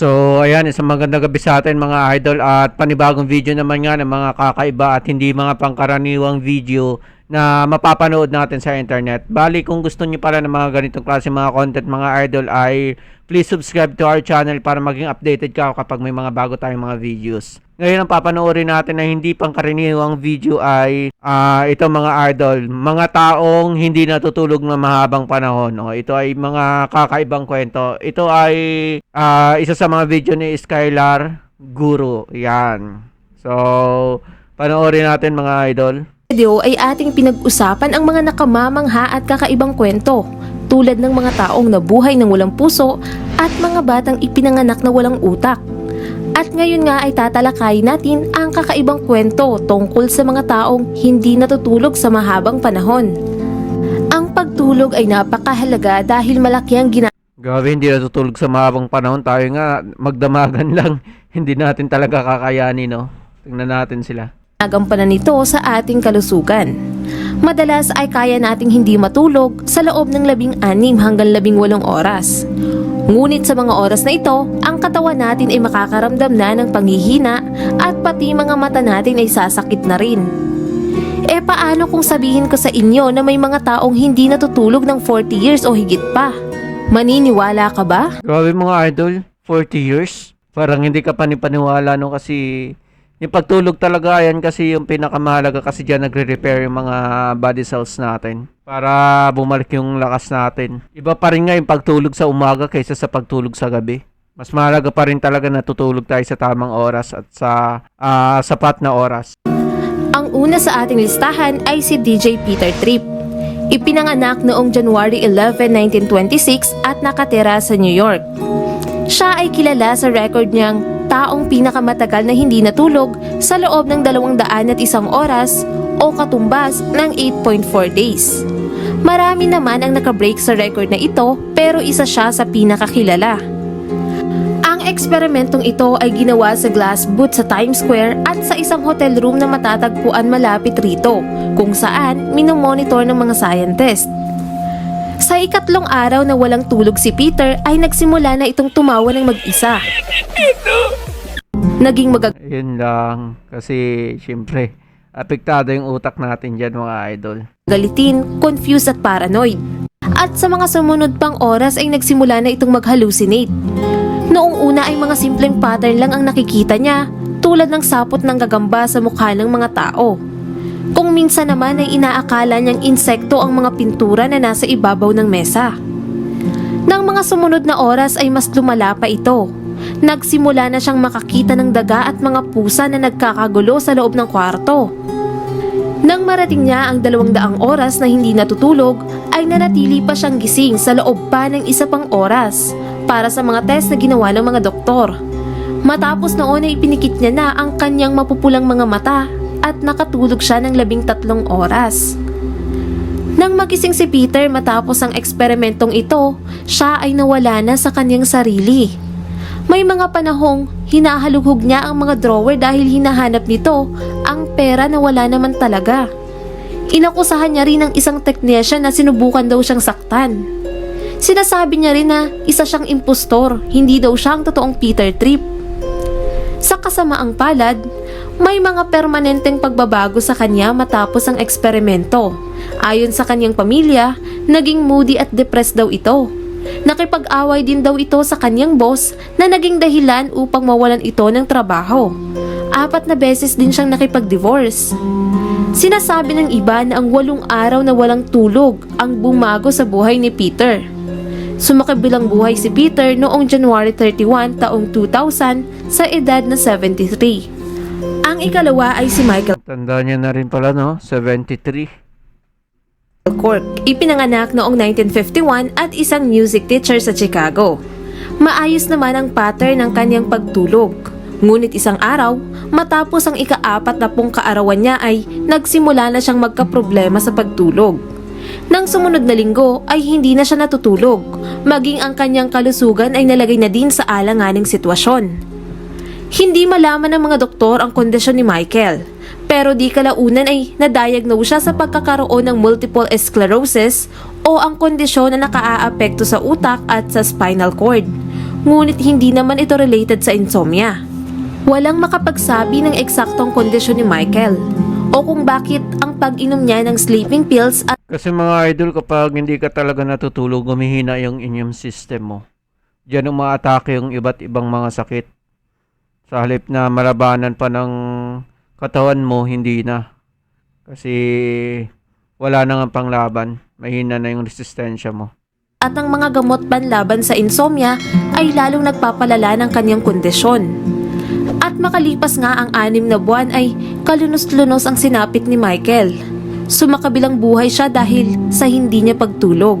So, ayan, isang magandang gabi sa atin mga idol. At panibagong video naman nga ng mga kakaiba at hindi mga pangkaraniwang video na mapapanood natin sa internet. Bali, kung gusto niyo pala ng mga ganitong klase mga content mga idol ay please subscribe to our channel para maging updated ka kapag may mga bago tayong mga videos. Ngayon ang papanoorin natin na hindi pangkaraniwang video ay ah, ito mga idol, mga taong hindi natutulog na mahabang panahon. No? Ito ay mga kakaibang kwento. Ito ay ah, isa sa mga video ni Skylar Guru. Yan. So, panoorin natin mga idol. Video ay ating pinag-usapan ang mga nakamamangha at kakaibang kwento tulad ng mga taong nabuhay ng walang puso at mga batang ipinanganak na walang utak. At ngayon nga ay tatalakayin natin ang kakaibang kwento tungkol sa mga taong hindi natutulog sa mahabang panahon. Ang pagtulog ay napakahalaga dahil malaki ang gina Grabe, hindi natutulog sa mahabang panahon. Tayo nga, magdamagan lang. hindi natin talaga kakayanin, no? Tingnan natin sila. Nagampanan nito sa ating kalusugan. Madalas ay kaya nating hindi matulog sa loob ng labing anim hanggang labing walong oras. Ngunit sa mga oras na ito, ang katawan natin ay makakaramdam na ng panghihina at pati mga mata natin ay sasakit na rin. E paano kung sabihin ko sa inyo na may mga taong hindi natutulog ng 40 years o higit pa? Maniniwala ka ba? Grabe mga idol, 40 years. Parang hindi ka panipaniwala, no? Kasi yung pagtulog talaga, yan kasi yung pinakamahalaga kasi dyan nagre-repair yung mga body cells natin. Para bumalik yung lakas natin. Iba pa rin nga yung pagtulog sa umaga kaysa sa pagtulog sa gabi. Mas mahalaga pa rin talaga na tutulog tayo sa tamang oras at sa ah, sapat na oras. Ang una sa ating listahan ay si DJ Peter Tripp. Ipinanganak noong January 11, 1926 at nakatira sa New York. Siya ay kilala sa record niyang taong pinakamatagal na hindi natulog sa loob ng 201 oras o katumbas ng 8.4 days. Marami naman ang nakabreak sa record na ito pero isa siya sa pinakakilala. Ang eksperimentong ito ay ginawa sa glass booth sa Times Square at sa isang hotel room na matatagpuan malapit rito, kung saan minomonitor ng mga scientist. Sa ikatlong araw na walang tulog si Peter ay nagsimula na itong tumawa ng mag-isa. Naging Yun lang. Kasi, syempre, apektado yung utak natin dyan mga idol. magagalitin, confused at paranoid. At sa mga sumunod pang oras ay nagsimula na itong mag-hallucinate. Noong una ay mga simpleng pattern lang ang nakikita niya, tulad ng sapot ng gagamba sa mukha ng mga tao. Kung minsan naman ay inaakala niyang insekto ang mga pintura na nasa ibabaw ng mesa. Nang mga sumunod na oras ay mas lumala pa ito. Nagsimula na siyang makakita ng daga at mga pusa na nagkakagulo sa loob ng kwarto. Nang marating niya ang dalawang daang oras na hindi natutulog, ay nanatili pa siyang gising sa loob pa ng isa pang oras para sa mga test na ginawa ng mga doktor. Matapos noon ay pinikit niya na ang kanyang mapupulang mga mata at nakatulog siya ng labing tatlong oras. Nang magising si Peter matapos ang eksperimentong ito, siya ay nawala na sa kanyang sarili. May mga panahong hinahalughog niya ang mga drawer dahil hinahanap nito ang pera na wala naman talaga. Inakusahan niya rin ng isang technician na sinubukan daw siyang saktan. Sinasabi niya rin na isa siyang impostor, hindi daw siya ang totoong Peter Tripp. Sa kasamaang palad, may mga permanenteng pagbabago sa kanya matapos ang eksperimento. Ayon sa kanyang pamilya, naging moody at depressed daw ito. Nakipag-away din daw ito sa kanyang boss na naging dahilan upang mawalan ito ng trabaho. Apat na beses din siyang nakipag-divorce. Sinasabi ng iba na ang walong araw na walang tulog ang bumago sa buhay ni Peter. Sumakabilang buhay si Peter noong January 31 taong 2000 sa edad na 73. Ang ikalawa ay si Michael Tanda niya na rin pala, no? 73. Cork. Ipinanganak noong 1951 at isang music teacher sa Chicago. Maayos naman ang pattern ng kanyang pagtulog. Ngunit isang araw, matapos ang ikaapat na pong kaarawan niya ay nagsimula na siyang magkaproblema sa pagtulog. Nang sumunod na linggo ay hindi na siya natutulog, maging ang kanyang kalusugan ay nalagay na din sa alanganing sitwasyon. Hindi malaman ng mga doktor ang kondisyon ni Michael. Pero di kalaunan ay nadiagnose siya sa pagkakaroon ng multiple sclerosis o ang kondisyon na nakaaapekto sa utak at sa spinal cord. ngunit hindi naman ito related sa insomnia. Walang makapagsabi ng eksaktong kondisyon ni Michael o kung bakit ang pag-inom niya ng sleeping pills at Kasi mga idol, kapag hindi ka talaga natutulog, gumihina yung immune system mo. Diyan umaatake yung iba't ibang mga sakit. Sa halip na malabanan pa ng katawan mo, hindi na. Kasi wala na nga panglaban. Mahina na yung resistensya mo. at ang mga gamot panlaban sa insomnia ay lalong nagpapalala ng kanyang kondisyon. At makalipas nga ang anim na buwan ay kalunos-lunos ang sinapit ni Michael. Sumakabilang buhay siya dahil sa hindi niya pagtulog.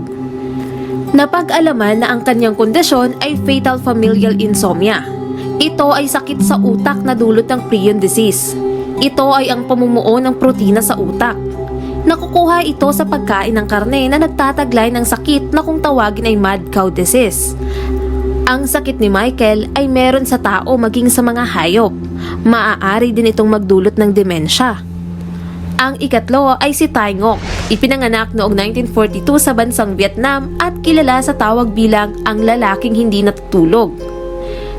Napag-alaman na ang kanyang kondisyon ay fatal familial insomnia. Ito ay sakit sa utak na dulot ng prion disease. Ito ay ang pamumuo ng protina sa utak. Nakukuha ito sa pagkain ng karne na nagtataglay ng sakit na kung tawagin ay mad cow disease. Ang sakit ni Michael ay meron sa tao maging sa mga hayop. Maaari din itong magdulot ng demensya. Ang ikatlo ay si Tai Ngoc. Ipinanganak noong 1942 sa bansang Vietnam at kilala sa tawag bilang ang lalaking hindi natutulog.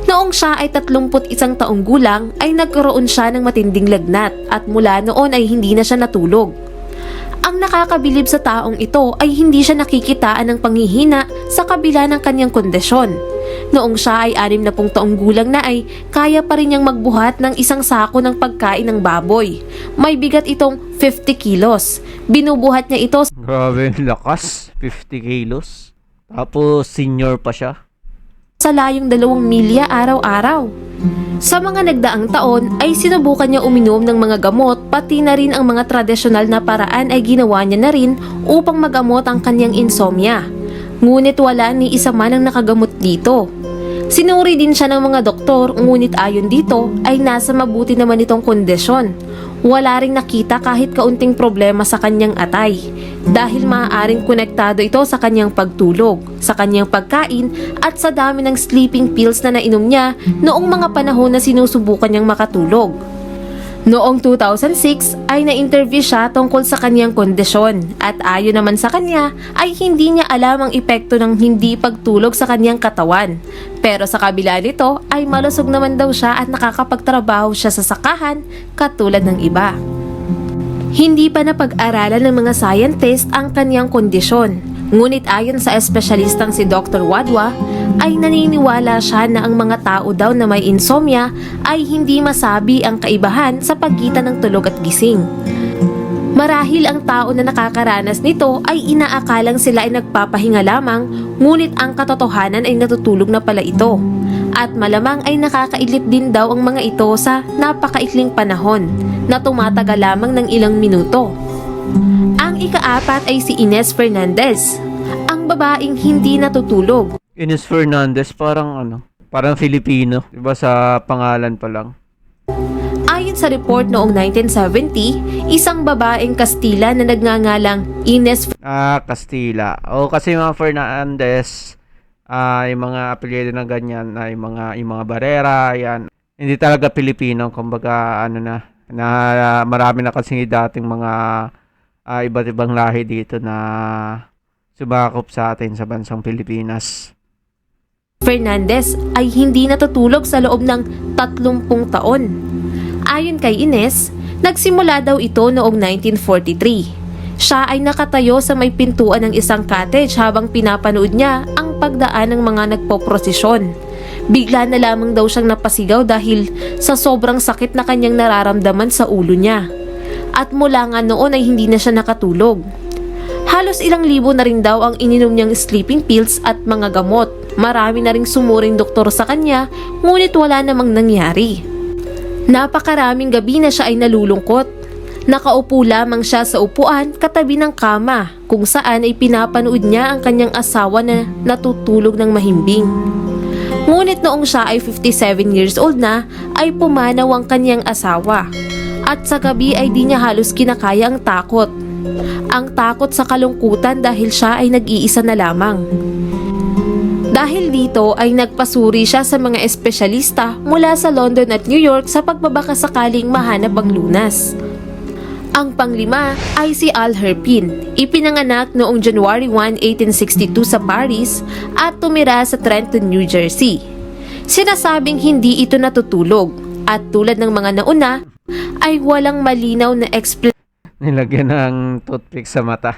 Noong siya ay 31 taong gulang ay nagkaroon siya ng matinding lagnat at mula noon ay hindi na siya natulog. Ang nakakabilib sa taong ito ay hindi siya nakikitaan ng panghihina sa kabila ng kanyang kondisyon. Noong siya ay 60 taong gulang na ay kaya pa rin niyang magbuhat ng isang sako ng pagkain ng baboy. May bigat itong 50 kilos. Binubuhat niya ito Grabe lakas. 50 kilos. Tapos senior pa siya. Sa layong dalawang milya araw-araw. Sa mga nagdaang taon ay sinubukan niya uminom ng mga gamot pati na rin ang mga tradisyonal na paraan ay ginawa niya na rin upang magamot ang kanyang insomnia. Ngunit wala ni isa man ang nakagamot dito. Sinuri din siya ng mga doktor ngunit ayon dito ay nasa mabuti naman itong kondisyon. Wala ring nakita kahit kaunting problema sa kanyang atay dahil maaaring konektado ito sa kanyang pagtulog, sa kanyang pagkain at sa dami ng sleeping pills na nainom niya noong mga panahon na sinusubukan niyang makatulog. Noong 2006 ay na-interview siya tungkol sa kanyang kondisyon at ayon naman sa kanya ay hindi niya alam ang epekto ng hindi pagtulog sa kanyang katawan. Pero sa kabila nito ay malusog naman daw siya at nakakapagtrabaho siya sa sakahan katulad ng iba. Hindi pa napag-aralan ng mga scientist ang kanyang kondisyon. Ngunit ayon sa espesyalistang si Dr. Wadwa, ay naniniwala siya na ang mga tao daw na may insomnia ay hindi masabi ang kaibahan sa pagitan ng tulog at gising. Marahil ang tao na nakakaranas nito ay inaakalang sila ay nagpapahinga lamang, ngunit ang katotohanan ay natutulog na pala ito. At malamang ay nakakailip din daw ang mga ito sa napakaikling panahon na tumatagal lamang ng ilang minuto. Ang ikaapat ay si Ines Fernandez, ang babaeng hindi natutulog. Ines Fernandez, parang ano, parang Filipino. Diba sa pangalan pa lang. Ayon sa report noong 1970, isang babaeng Kastila na nagngangalang Ines Ah, Castilla. O kasi mga Fernandez, ah, yung mga apelyido na ganyan, ay mga, yung mga barera, yan. Hindi talaga Pilipino, kumbaga ano na, na marami na kasi dating mga ah, iba't ibang lahi dito na sumakop sa atin sa bansang Pilipinas. Fernandez ay hindi natutulog sa loob ng 30 taon. Ayon kay Ines, nagsimula daw ito noong 1943. Siya ay nakatayo sa may pintuan ng isang cottage habang pinapanood niya ang pagdaan ng mga nagpoprosesyon. Bigla na lamang daw siyang napasigaw dahil sa sobrang sakit na kanyang nararamdaman sa ulo niya. At mula nga noon ay hindi na siya nakatulog. Halos ilang libo na rin daw ang ininom niyang sleeping pills at mga gamot. Marami na ring sumuring doktor sa kanya, ngunit wala namang nangyari. Napakaraming gabi na siya ay nalulungkot. Nakaupo lamang siya sa upuan katabi ng kama kung saan ay pinapanood niya ang kanyang asawa na natutulog ng mahimbing. Ngunit noong siya ay 57 years old na ay pumanaw ang kanyang asawa. At sa gabi ay di niya halos kinakaya ang takot. Ang takot sa kalungkutan dahil siya ay nag-iisa na lamang. Dahil dito ay nagpasuri siya sa mga espesyalista mula sa London at New York sa pagbabaka sakaling mahanap ang lunas. Ang panglima ay si Al Herpin. Ipinanganak noong January 1, 1862 sa Paris at tumira sa Trenton, New Jersey. Sinasabing hindi ito natutulog at tulad ng mga nauna ay walang malinaw na Nilagyan ng toothpick sa mata.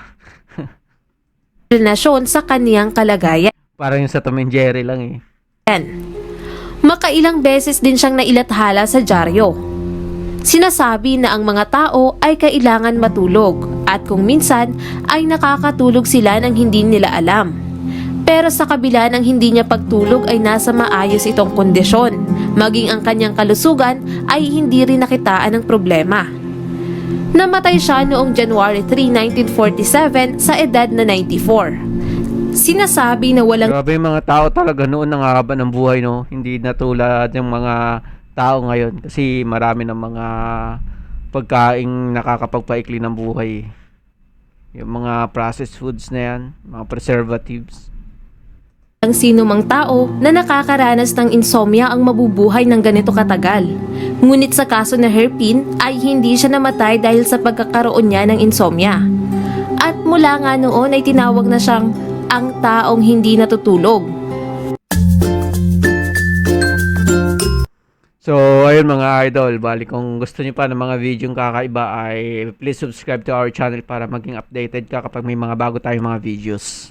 explanasyon sa kaniyang kalagayan. Parang yung sa Tom and Jerry lang eh. Makailang beses din siyang nailathala sa dyaryo. Sinasabi na ang mga tao ay kailangan matulog at kung minsan ay nakakatulog sila nang hindi nila alam. Pero sa kabila ng hindi niya pagtulog ay nasa maayos itong kondisyon. Maging ang kanyang kalusugan ay hindi rin nakitaan ng problema. Namatay siya noong January 3, 1947 sa edad na 94. Sinasabi na walang Grabe mga tao talaga noon ang haba ng buhay no. Hindi na tulad ng mga tao ngayon kasi marami ng mga pagkaing nakakapagpaikli ng buhay. Yung mga processed foods na yan, mga preservatives. Ang sino mang tao na nakakaranas ng insomnia ang mabubuhay ng ganito katagal. Ngunit sa kaso na Herpin ay hindi siya namatay dahil sa pagkakaroon niya ng insomnia. At mula nga noon ay tinawag na siyang ang taong hindi natutulog. So, ayun mga idol, bali kung gusto niyo pa ng mga video kakaiba ay please subscribe to our channel para maging updated ka kapag may mga bago tayong mga videos.